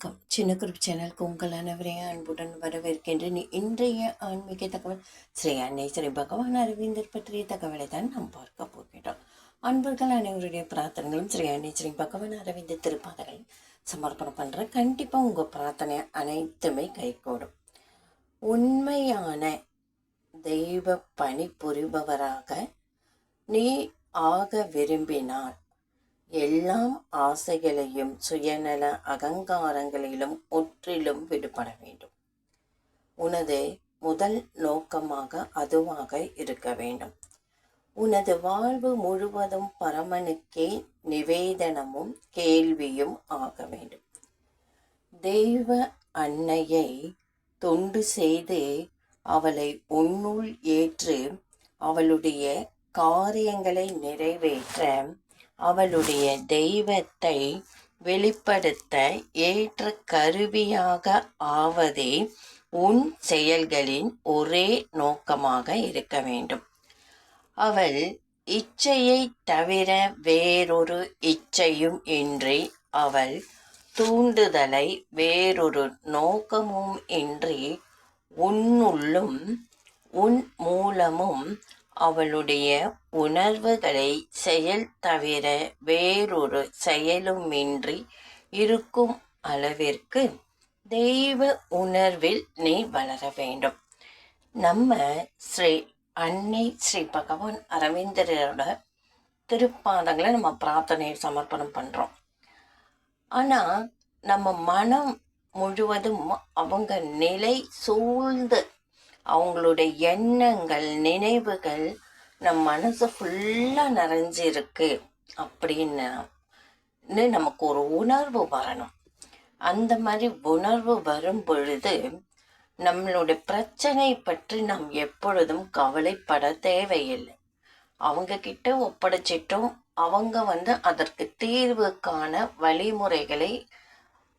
வணக்கம். சின்ன குரூப் சேனலுக்கு உங்கள் அனைவரையும் அன்புடன் வரவேற்கின்றேன். இன்றைய ஆன்மீக தகவல் ஸ்ரீ அன்னை ஸ்ரீ பகவான் அரவிந்தர் பற்றிய தகவலை தான் நாம் பார்க்க போகிறோம் அன்பர்கள் அனைவருடைய பிரார்த்தனைகளும் ஸ்ரீ அன்னை ஸ்ரீ பகவான் அரவிந்த திருப்பாதங்களை சமர்ப்பணம் பண்ணுறேன் கண்டிப்பாக உங்கள் பிரார்த்தனை அனைத்துமே கைகூடும். உண்மையான தெய்வ பணி புரிபவராக நீ ஆக விரும்பினால் எல்லாம் ஆசைகளையும் சுயநல அகங்காரங்களிலும் முற்றிலும் விடுபட வேண்டும். உனது முதல் நோக்கமாக அதுவாக இருக்க வேண்டும். உனது வாழ்வு முழுவதும் பரமனுக்கே நிவேதனமும் கேள்வியும் ஆக வேண்டும். தெய்வ அன்னையை தொண்டு செய்து அவளை உன்னுள் ஏற்று அவளுடைய காரியங்களை நிறைவேற்ற அவளுடைய தெய்வத்தை வெளிப்படுத்த ஏற்ற கருவியாக ஆவதே உன் செயல்களின் ஒரே நோக்கமாக இருக்க வேண்டும். அவள் இச்சையை தவிர வேறொரு இச்சையும் இன்றி அவள் தூண்டுதலை வேறொரு நோக்கமும் இன்றி உன்னுள்ளும் உன் மூலமும் அவளுடைய உணர்வுகளை செயல் தவிர வேறொரு செயலுமின்றி இருக்கும் அளவிற்கு தெய்வ உணர்வில் நீ வளர வேண்டும். நம்ம ஸ்ரீ அன்னை ஸ்ரீ பகவான் அரவிந்தரோட திருப்பாதங்களை நம்ம பிரார்த்தனை சமர்ப்பணம் பண்ணுறோம் ஆனால் நம்ம மனம் முழுவதும் அவங்க நிலை சூழ்ந்து அவங்களுடைய எண்ணங்கள் நினைவுகள் நம் மனசு ஃபுல்லாக நிறைஞ்சிருக்கு அப்படின்னு நமக்கு ஒரு உணர்வு வரணும். அந்த மாதிரி உணர்வு வரும் பொழுது நம்மளுடைய பிரச்சனை பற்றி நாம் எப்பொழுதும் கவலைப்பட தேவையில்லை. அவங்க கிட்ட ஒப்படைச்சிட்டோம். அவங்க வந்து அதற்கு தீர்வுக்கான வழிமுறைகளை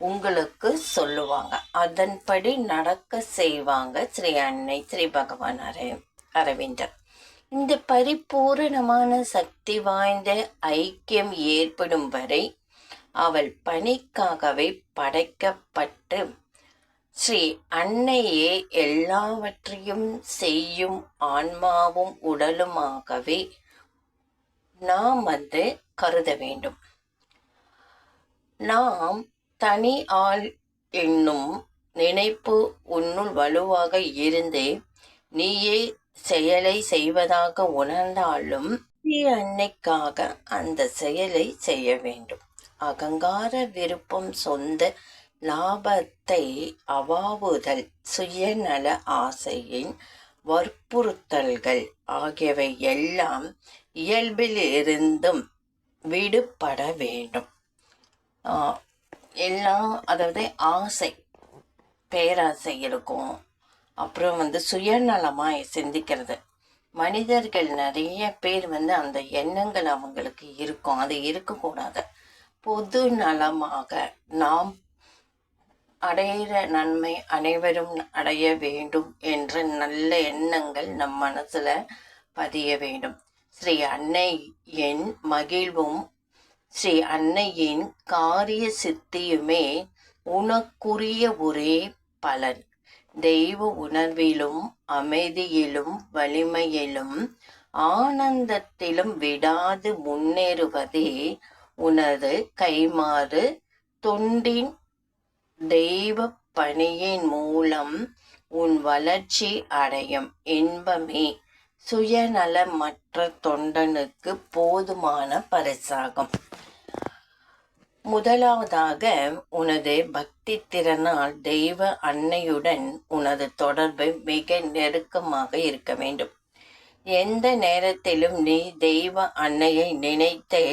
உங்களுக்கு சொல்லுவாங்க. அதன்படி நடக்க செய்வாங்க ஸ்ரீ அன்னை ஸ்ரீ பகவான் அர அரவிந்தர். இந்த பரிபூரணமான சக்தி வாய்ந்த ஐக்கியம் ஏற்படும் வரை அவள் பணிக்காகவே படைக்கப்பட்டு ஸ்ரீ அன்னையே எல்லாவற்றையும் செய்யும் ஆன்மாவும் உடலுமாகவே நாம் வந்து கருத வேண்டும். நாம் தனி ஆள் என்னும் நினைப்பு உன்னுள் வலுவாக இருந்தே நீயே செயலை செய்வதாக உணர்ந்தாலும் அன்னைக்காக அந்த செயலை செய்ய வேண்டும். அகங்கார விருப்பம் சொந்த லாபத்தை அவாவுதல் சுயநல ஆசையின் வற்புறுத்தல்கள் ஆகியவை எல்லாம் இயல்பிலிருந்தும் விடுபட வேண்டும். எல்லாம் அதாவது ஆசை பேராசை இருக்கும். அப்புறம் வந்து சுயநலமாக சிந்திக்கிறது. மனிதர்கள் நிறைய பேர் வந்து அந்த எண்ணங்கள் அவங்களுக்கு இருக்கும். அது இருக்கக்கூடாது. பொது நலமாக நாம் அடையிற நன்மை அனைவரும் அடைய வேண்டும் என்ற நல்ல எண்ணங்கள் நம் மனசில் பதிய வேண்டும். ஸ்ரீ அன்னை என் மகிழ்வும் ஸ்ரீ அன்னையின் காரிய சித்தியுமே உனக்குரிய ஒரே பலன். தெய்வ உணர்விலும் அமைதியிலும் வலிமையிலும் ஆனந்தத்திலும் விடாது முன்னேறுவதே உனது கைமாறு தொண்டின் தெய்வ பணியின் மூலம் உன் வளர்ச்சி அடையும் இன்பமே சுயநலமற்ற தொண்டனுக்கு போதுமான பரிசாகும். முதலாவதாக உனது பக்தி திறனால் தெய்வ அன்னையுடன் உனது தொடர்பு மிக நெருக்கமாக இருக்க வேண்டும். எந்த நேரத்திலும் நீ தெய்வ அன்னையை நினைத்து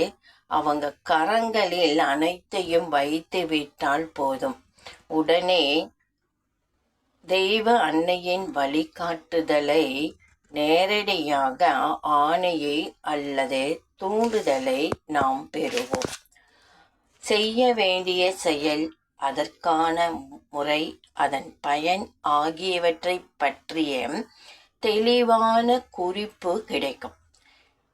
அவங்க கரங்களில் அனைத்தையும் வைத்து விட்டால் போதும். உடனே தெய்வ அன்னையின் வழிகாட்டுதலை நேரடியாக ஆணையை அல்லது தூண்டுதலை நாம் பெறுவோம். செய்ய வேண்டிய செயல் அதற்கான முறை அதன் பயன் ஆகியவற்றை பற்றிய தெளிவான குறிப்பு கிடைக்கும்.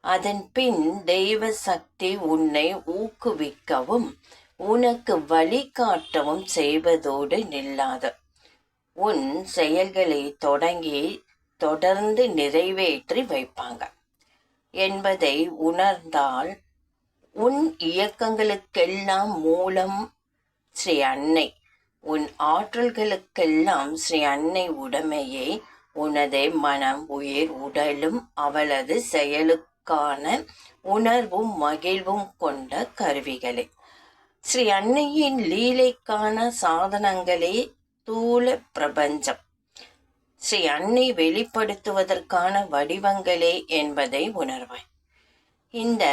அதன் பின் தெய்வ சக்தி உன்னை ஊக்குவிக்கவும் உனக்கு வழிகாட்டவும் செய்வதோடு நில்லாது. உன் செயல்களை தொடங்கி தொடர்ந்து நிறைவேற்றி வைப்பாங்க. என்பதை உணர்ந்தால் உன் இயக்கங்களுக்கெல்லாம் மூலம் ஸ்ரீ அன்னை உன் ஆற்றல்களுக்கெல்லாம் ஸ்ரீ அன்னை உடைமையை உனது மனம் உயிர் உடலும் அவளது செயலுக்கான உணர்வும் மகிழ்வும் கொண்ட கருவிகளே. ஸ்ரீ அன்னையின் லீலைக்கான சாதனங்களே தூல பிரபஞ்சம். ஸ்ரீ அன்னை வெளிப்படுத்துவதற்கான வடிவங்களே என்பதை உணர்வாய் இந்த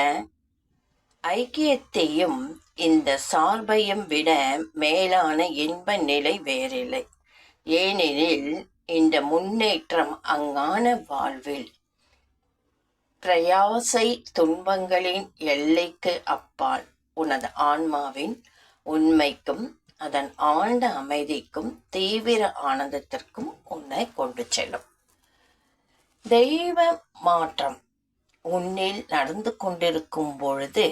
ஐக்கியத்தையும் இந்த சார்பையும் விட மேலான இன்ப நிலை வேறில்லை. ஏனெனில் இந்த முன்னேற்றம் அங்கான வாழ்வில் பிரயாசை துன்பங்களின் எல்லைக்கு அப்பால் உனது ஆன்மாவின் உண்மைக்கும் அதன் ஆழ்ந்த அமைதிக்கும் தீவிர ஆனந்தத்திற்கும் உன்னை கொண்டு செல்லும். தெய்வ மாற்றம் உன்னில் நடந்து கொண்டிருக்கும் பொழுது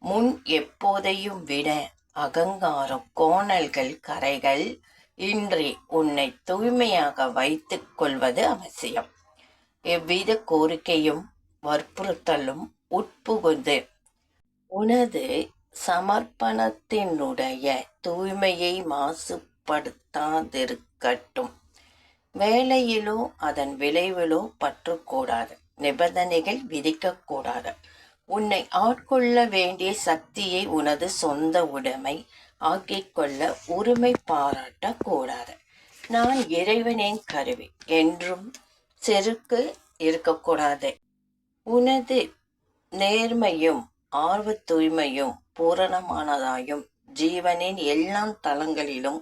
முன் எப்போதையும் விட அகங்காரம் கோணல்கள் கரைகள் இன்றி உன்னை தூய்மையாக வைத்துக் கொள்வது அவசியம். எவ்வித கோரிக்கையும் வற்புறுத்தலும் உட்புகுந்து உனது சமர்ப்பணத்தினுடைய தூய்மையை மாசுபடுத்தாதிருக்கட்டும். வேலையிலோ அதன் விளைவிலோ பற்றக்கூடாது. நிபந்தனைகள் விதிக்கக்கூடாது. உன்னை ஆட்கொள்ள வேண்டிய சக்தியை உனது சொந்த உடைமை ஆக்கிக்கொள்ள உரிமை பாராட்டக்கூடாது நான் இறைவனின் கருவி என்றும் செருக்கு இருக்கக்கூடாது. உனது நேர்மையும் ஆர்வ தூய்மையும் பூரணமானதாயும் ஜீவனின் எல்லா தளங்களிலும்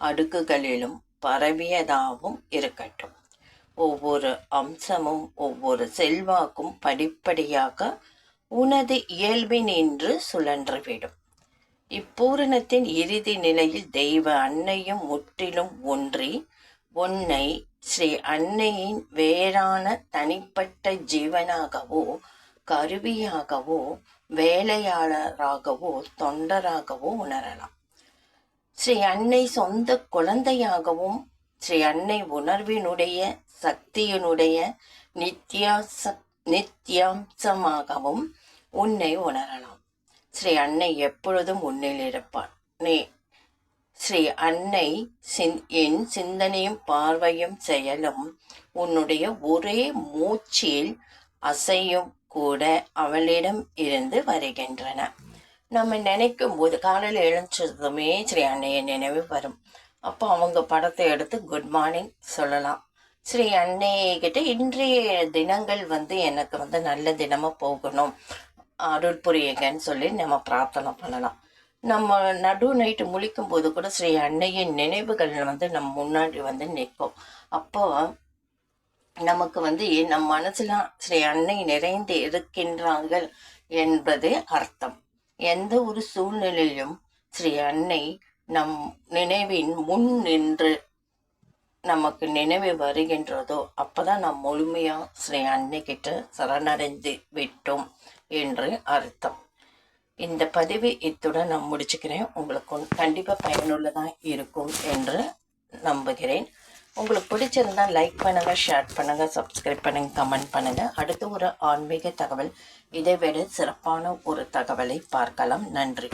அடுக்குகளிலும் பரவியதாகவும் இருக்கட்டும். ஒவ்வொரு அம்சமும் ஒவ்வொரு செல்வாக்கும் படிப்படியாக உனது இயல்பினின்று சுழன்றுவிடும். இப்பூரணத்தின் இறுதி நிலையில் தெய்வ அன்னையும் முற்றிலும் ஒன்றி உன்னை ஸ்ரீ அன்னையின் வேறான தனிப்பட்ட ஜீவனாகவோ கருவியாகவோ வேலையாளராகவோ தொண்டராகவோ உணரலாம். ஸ்ரீ அன்னை சொந்த குழந்தையாகவும் ஸ்ரீ அன்னை உணர்வினுடைய சக்தியினுடைய நித்தியாச நித்தியாம்சமாகவும் உன்னை உணரலாம். ஸ்ரீ அன்னை எப்பொழுதும் உன்னில் இருப்பான். நீ ஸ்ரீ அன்னை சிந் என் சிந்தனையும் பார்வையும் செயலும் உன்னுடைய ஒரே மூச்சில் அசையும் கூட அவளிடம் இருந்து வருகின்றன. நம்ம நினைக்கும் போது காலையில் எழுந்ததுமே ஸ்ரீ அன்னையை நினைவு வரும். அப்போ அவங்க படத்தை எடுத்து குட் மார்னிங் சொல்லலாம். ஸ்ரீ அன்னைகிட்ட இன்றைய தினங்கள் வந்து எனக்கு வந்து நல்ல தினமாக போகணும். அருள் புரியுங்கன்னு சொல்லி நம்ம பிரார்த்தனை பண்ணலாம். நம்ம நடு நைட்டு முழிக்கும் போது கூட ஸ்ரீ அன்னையின் நினைவுகள் வந்து நம்ம முன்னாடி வந்து நிற்கும். அப்போ நமக்கு வந்து நம் மனசில் ஸ்ரீ அன்னை நிறைந்து இருக்கின்றார்கள் என்பது அர்த்தம். எந்த ஒரு சூழ்நிலையிலும் ஸ்ரீ அன்னை நம் நினைவின் முன் நின்று நமக்கு நினைவு வருகின்றதோ அப்போதான் நாம் முழுமையாக ஸ்ரீ அன்னைக்கிட்ட சரணடைந்து விட்டோம் என்று அர்த்தம். இந்த பதிவு இத்துடன் நான் முடிச்சுக்கிறேன். உங்களுக்கு கண்டிப்பாக பயனுள்ளதாக இருக்கும் என்று நம்புகிறேன். உங்களுக்கு பிடிச்சிருந்தா லைக் பண்ணுங்கள் ஷேர் பண்ணுங்கள் சப்ஸ்கிரைப் பண்ணுங்கள் கமெண்ட் பண்ணுங்கள் அடுத்து ஒரு ஆன்மீக தகவல். இதை விட சிறப்பான ஒரு தகவலை பார்க்கலாம். நன்றி.